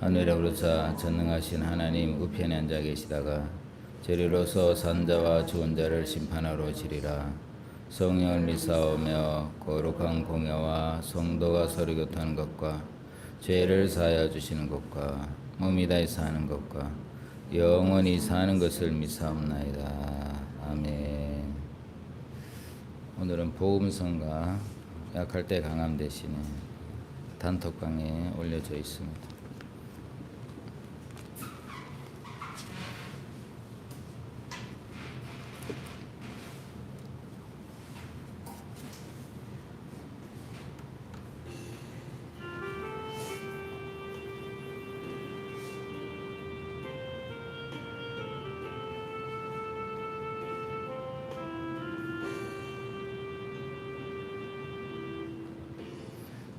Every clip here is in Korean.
하늘에 오르사 전능하신 하나님 우편에 앉아 계시다가 저리로서 산자와 죽은 자를 심판하러 오시리라. 성령을 믿사오며 거룩한 공여와 성도가 서로 교통하는 것과 죄를 사하여 주시는 것과 몸이 다히 사는 것과 영원히 사는 것을 믿사옵나이다. 아멘. 오늘은 복음성가 약할 때 강함 대신에 단톡방에 올려져 있습니다.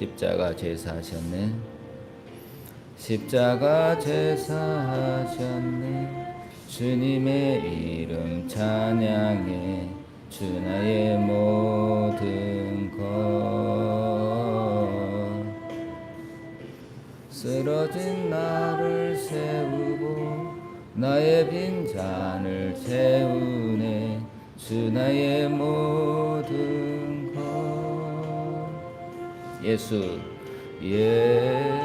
십자가 제사하셨네. 십자가 제사하셨네. 주님의 이름 찬양해. 주 나의 모든 것. 쓰러진 나를 세우고 나의 빈잔을 채우네. 주 나의 모든 예수. 예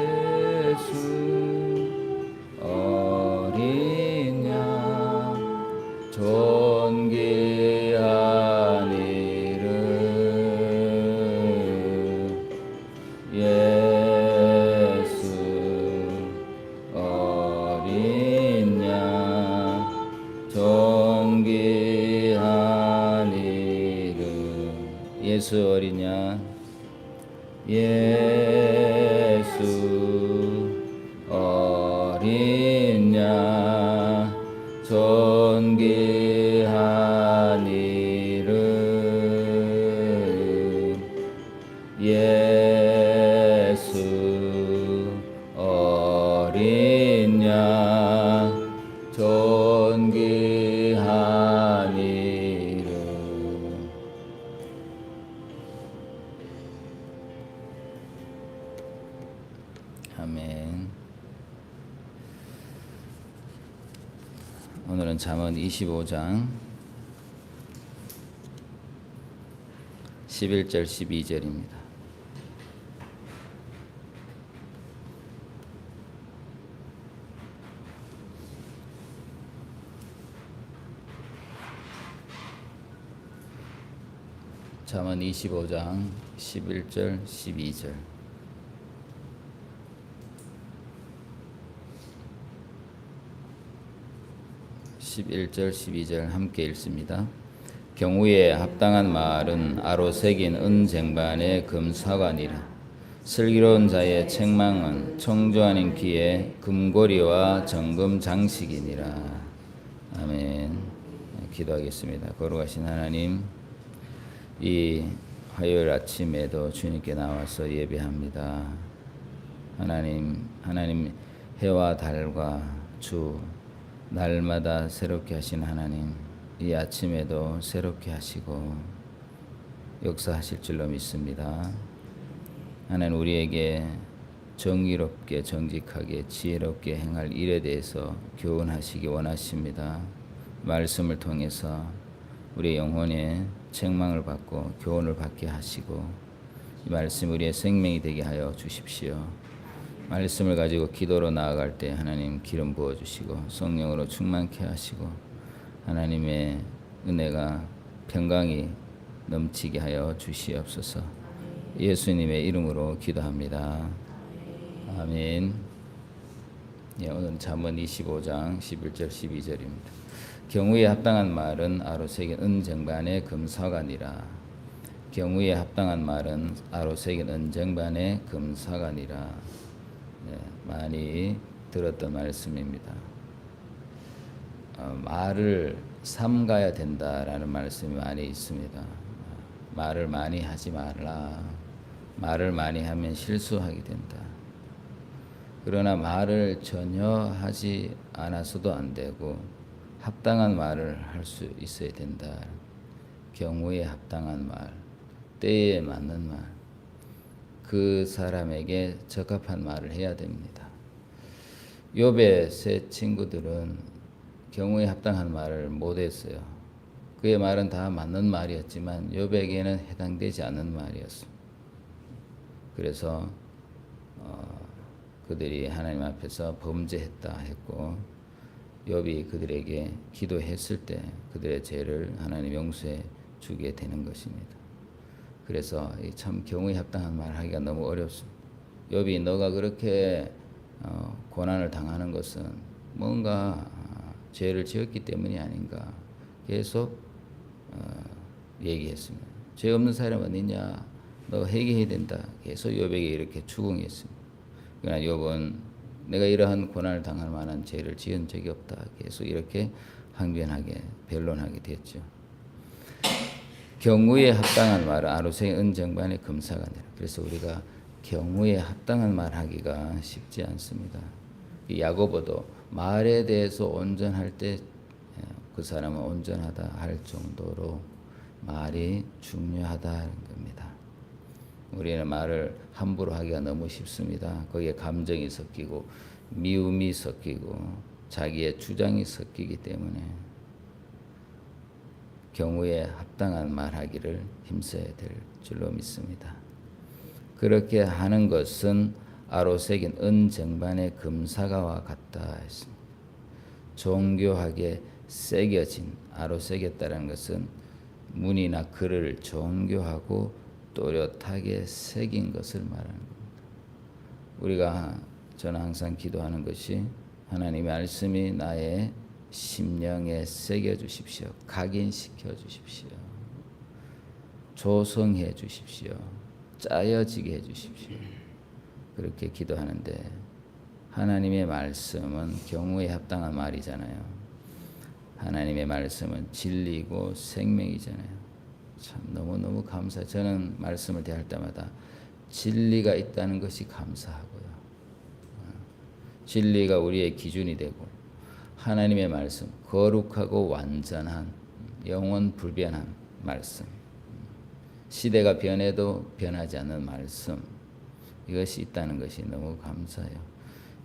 잠언 25장 11절 12절입니다. 잠언 25장 11절 12절 11절 12절 함께 읽습니다. 경우에 합당한 말은 아로 새긴 은쟁반의 금사관이라 슬기로운 자의 책망은 청조하는 귀에 금고리와 정금 장식이니라. 아멘. 기도하겠습니다. 거룩하신 하나님, 이 화요일 아침에도 주님께 나와서 예배합니다. 하나님, 하나님 해와 달과 주 날마다 새롭게 하신 하나님, 이 아침에도 새롭게 하시고 역사하실 줄로 믿습니다. 하나님 우리에게 정의롭게 정직하게 지혜롭게 행할 일에 대해서 교훈하시기 원하십니다. 말씀을 통해서 우리 영혼의 책망을 받고 교훈을 받게 하시고 이 말씀 우리의 생명이 되게 하여 주십시오. 말씀을 가지고 기도로 나아갈 때 하나님 기름 부어 주시고 성령으로 충만케 하시고 하나님의 은혜가 평강이 넘치게 하여 주시옵소서. 예수님의 이름으로 기도합니다. 아멘. 예, 오늘 잠언 25장 11절 12절입니다. 경우에 합당한 말은 아로새긴 은쟁반의 금사관이라. 경우에 합당한 말은 아로새긴 은쟁반의 금사관이라. 네, 많이 들었던 말씀입니다. 어, 말을 삼가야 된다라는 말씀이 많이 있습니다. 말을 많이 하지 말라. 말을 많이 하면 실수하게 된다. 그러나 말을 전혀 하지 않아서도 안 되고 합당한 말을 할 수 있어야 된다. 경우에 합당한 말, 때에 맞는 말, 그 사람에게 적합한 말을 해야 됩니다. 욥의 세 친구들은 경우에 합당한 말을 못했어요. 그의 말은 다 맞는 말이었지만 욥에게는 해당되지 않는 말이었습니다. 그래서 어, 그들이 하나님 앞에서 범죄했다 했고 욥이 그들에게 기도했을 때 그들의 죄를 하나님 용서해 주게 되는 것입니다. 그래서 참 경우에 합당한 말 하기가 너무 어렵습니다. 욥이 너가 그렇게 어, 고난을 당하는 것은 뭔가 어, 죄를 지었기 때문이 아닌가 계속 어, 얘기했습니다. 죄 없는 사람 어디냐? 너 회개해야 된다. 계속 욥에게 이렇게 추궁했습니다. 그러나 욥은 내가 이러한 고난을 당할 만한 죄를 지은 적이 없다. 계속 이렇게 항변하게 변론하게 됐죠. 경우에 합당한 말은 아로생 은정반의 금사가 되라. 그래서 우리가 경우에 합당한 말 하기가 쉽지 않습니다. 야고보도 말에 대해서 온전할 때 그 사람은 온전하다 할 정도로 말이 중요하다는 겁니다. 우리는 말을 함부로 하기가 너무 쉽습니다. 거기에 감정이 섞이고 미움이 섞이고 자기의 주장이 섞이기 때문에 경우에 합당한 말하기를 힘써야 될 줄로 믿습니다. 그렇게 하는 것은 아로새긴 은정반의 금사가와 같다 했습니다. 종교하게 새겨진 아로새겼다는 것은 문이나 글을 종교하고 또렷하게 새긴 것을 말하는 겁니다. 우리가 저는 항상 기도하는 것이 하나님의 말씀이 나의 심령에 새겨 주십시오. 각인시켜 주십시오. 조성해 주십시오. 짜여지게 해 주십시오. 그렇게 기도하는데 하나님의 말씀은 경우에 합당한 말이잖아요. 하나님의 말씀은 진리고 생명이잖아요. 참 너무너무 감사. 저는 말씀을 대할 때마다 진리가 있다는 것이 감사하고요. 진리가 우리의 기준이 되고 하나님의 말씀, 거룩하고 완전한 영원 불변한 말씀. 시대가 변해도 변하지 않는 말씀. 이것이 있다는 것이 너무 감사해요.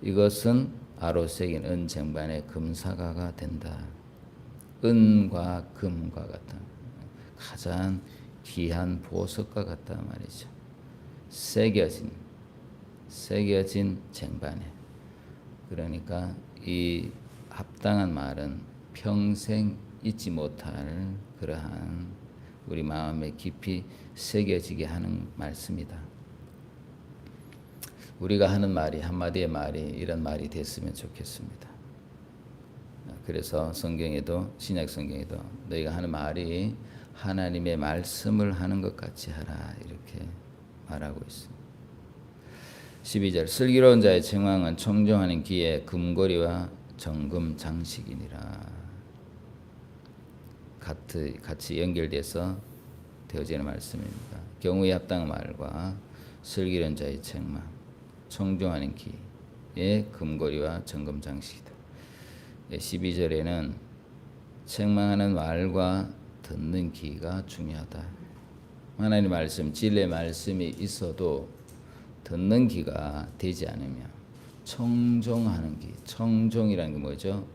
이것은 아로색인 은 쟁반의 금사가가 된다. 은과 금과 같다. 가장 귀한 보석과 같다 말이죠. 새겨진 새겨진 쟁반에 그러니까 이 합당한 말은 평생 잊지 못할 그러한 우리 마음에 깊이 새겨지게 하는 말씀이다. 우리가 하는 말이 한마디의 말이 이런 말이 됐으면 좋겠습니다. 그래서 성경에도 신약 성경에도 너희가 하는 말이 하나님의 말씀을 하는 것 같이 하라 이렇게 말하고 있습니다. 12절 슬기로운 자의 책망은 청정하는 기에 금고리와 정금 장식이니라. 같이 연결돼서 되어지는 말씀입니다. 경우에 합당한 말과 슬기로운 자의 책망, 청정하는 기의 금고리와 정금 장식이다. 12절에는 책망하는 말과 듣는 귀가 중요하다. 하나님 말씀, 진리의 말씀이 있어도 듣는 귀가 되지 않으면 청종하는 귀, 청종이라는 게 뭐죠?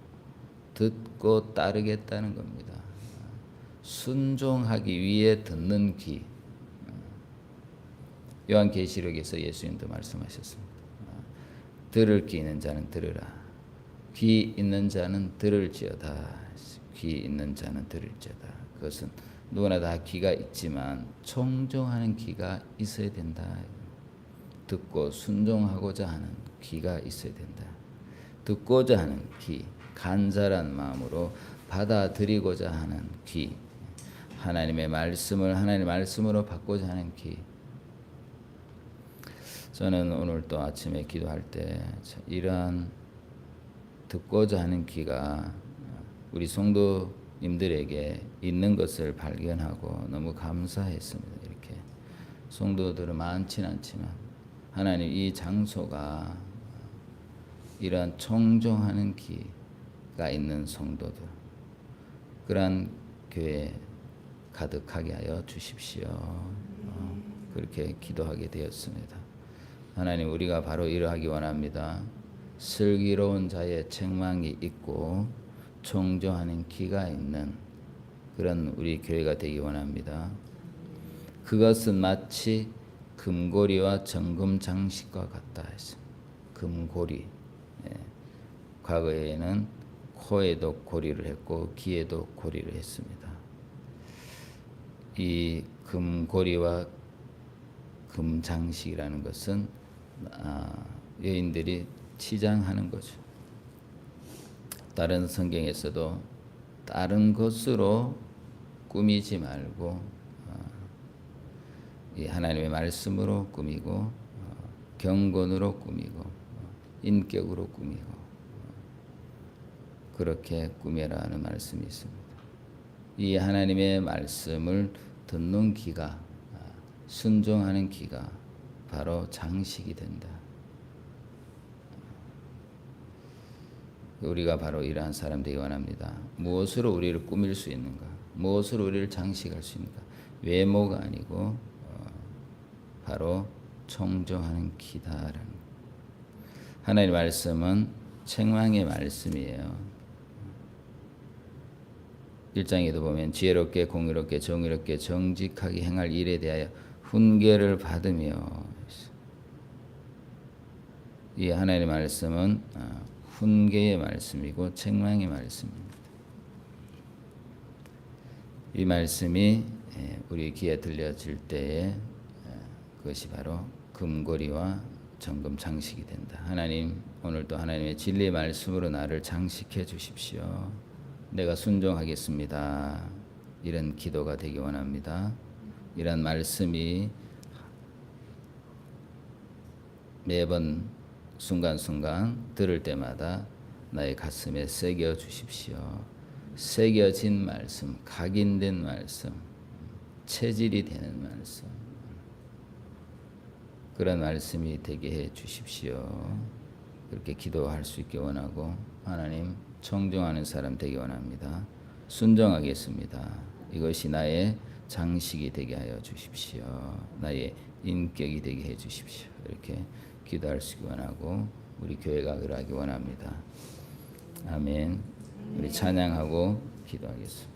듣고 따르겠다는 겁니다. 순종하기 위해 듣는 귀. 요한계시록에서 예수님도 말씀하셨습니다. 들을 귀 있는 자는 들으라. 귀 있는 자는 들을지어다. 귀 있는 자는 들을지어다. 그것은 누구나 다 귀가 있지만 청종하는 귀가 있어야 된다. 듣고 순종하고자 하는 귀가 있어야 된다. 듣고자 하는 귀, 간절한 마음으로 받아들이고자 하는 귀, 하나님의 말씀을 하나님의 말씀으로 받고자 하는 귀. 저는 오늘 또 아침에 기도할 때 이러한 듣고자 하는 귀가 우리 성도님들에게 있는 것을 발견하고 너무 감사했습니다. 이렇게 성도들은 많지는 않지만 하나님 이 장소가 이러한 청종하는 귀가 있는 성도들 그러한 교회 가득하게 하여 주십시오. 어, 그렇게 기도하게 되었습니다. 하나님 우리가 바로 이러하기 원합니다. 슬기로운 자의 책망이 있고 청정하는 기가 있는 그런 우리 교회가 되기 원합니다. 그것은 마치 금고리와 정금 장식과 같다 했어. 금고리. 예. 과거에는 코에도 고리를 했고 귀에도 고리를 했습니다. 이 금고리와 금장식이라는 것은 아, 여인들이 치장하는 거죠. 다른 성경에서도 다른 것으로 꾸미지 말고 어, 이 하나님의 말씀으로 꾸미고 어, 경건으로 꾸미고 어, 인격으로 꾸미고 어, 그렇게 꾸며라 하는 말씀이 있습니다. 이 하나님의 말씀을 듣는 귀가 아, 순종하는 귀가 바로 장식이 된다. 우리가 바로 이러한 사람 되기 원합니다. 무엇으로 우리를 꾸밀 수 있는가? 무엇으로 우리를 장식할 수 있는가? 외모가 아니고 어, 바로 청정하는 기다라는 하나님의 말씀은 책망의 말씀이에요. 1장에도 보면 지혜롭게 공의롭게 정의롭게 정직하게 행할 일에 대하여 훈계를 받으며 이 하나님의 말씀은 어, 훈계의 말씀이고 책망의 말씀입니다. 이 말씀이 예, 우리 귀에 들려질 때에 그것이 바로 금고리와 정금 장식이 된다. 하나님 오늘도 하나님의 진리의 말씀으로 나를 장식해 주십시오. 내가 순종하겠습니다. 이런 기도가 되기 원합니다. 이런 말씀이 매번 순간순간 들을 때마다 나의 가슴에 새겨 주십시오. 새겨진 말씀, 각인된 말씀, 체질이 되는 말씀. 그런 말씀이 되게 해 주십시오. 그렇게 기도할 수 있게 원하고 하나님 청정하는 사람 되기 원합니다. 순종하겠습니다. 이것이 나의 장식이 되게 하여 주십시오. 나의 인격이 되게 해 주십시오. 이렇게 기도할 수 원하고 우리 교회가 그러하기 원합니다. 아멘. 우리 찬양하고 기도하겠습니다.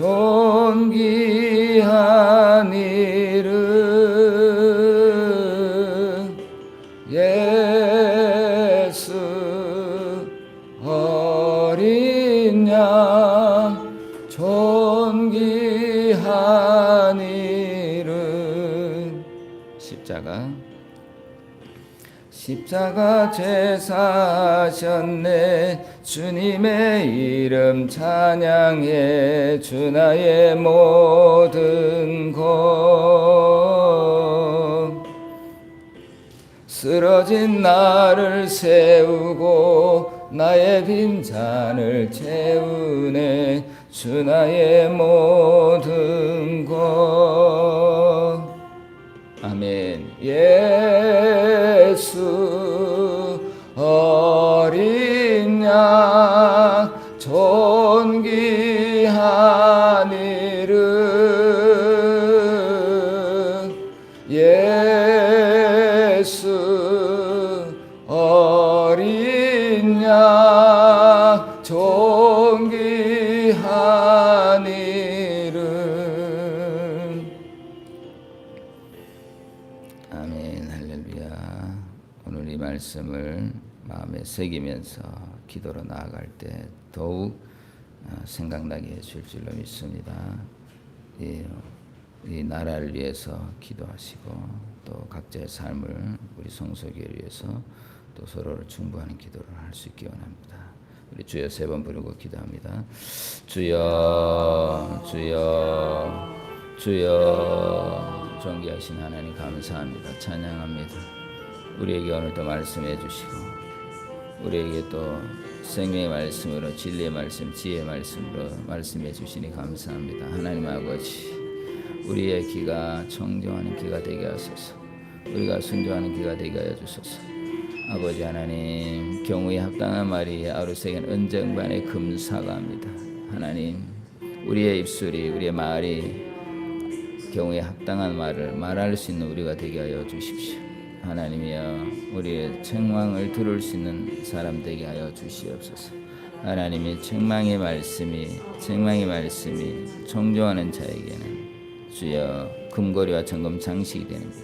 존귀한 이름 예수 어린 양 존귀한 이름 십자가 십자가 제사하셨네 주님의 이름 찬양해 주 나의 모든 것. 쓰러진 나를 세우고 나의 빈잔을 채우네 주 나의 모든 것. 아멘. 예 예수 어린 양 존귀한 이름. 아멘 할렐루야. 오늘 이 말씀을 마음에 새기면서 기도로 나아갈 때 더욱 어, 생각나게 해줄 줄로 믿습니다. 이, 이 나라를 위해서 기도하시고 또 각자의 삶을 우리 성소교를 위해서 또 서로를 충분하는 기도를 할 수 있기 원합니다 우리 주여 세 번 부르고 기도합니다 주여 주여 주여 존귀하신 하나님 감사합니다. 찬양합니다. 우리에게 오늘도 말씀해 주시고 우리에게 또 생명의 말씀으로 진리의 말씀, 지혜의 말씀으로 말씀해 주시니 감사합니다. 하나님 아버지 우리의 귀가 청정하는 귀가 되게 하소서. 우리가 순종하는 귀가 되게 하여 주소서. 아버지 하나님 경우에 합당한 말이 아루세겐 은정반의 금사가합니다. 하나님 우리의 입술이 우리의 말이 경우에 합당한 말을 말할 수 있는 우리가 되게 하여 주십시오. 하나님이여 우리의 책망을 들을 수 있는 사람 되게 하여 주시옵소서. 하나님의 책망의 말씀이 책망의 말씀이 청조하는 자에게는 주여 금고리와 정금 장식이 됩니다.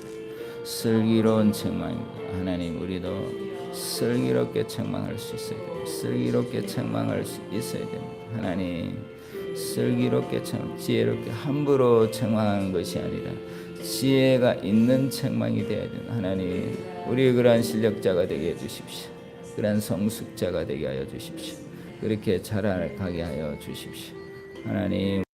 슬기로운 책망입니다. 하나님 우리도 슬기롭게 책망할 수 있어야 됩니다. 슬기롭게 책망할 수 있어야 됩니다. 하나님 슬기롭게 청, 지혜롭게 함부로 책망하는 것이 아니라 지혜가 있는 책망이 되어야 되는 하나님 우리 그러한 실력자가 되게 해주십시오. 그러한 성숙자가 되게 하여 주십시오. 그렇게 자라가게 하여 주십시오. 하나님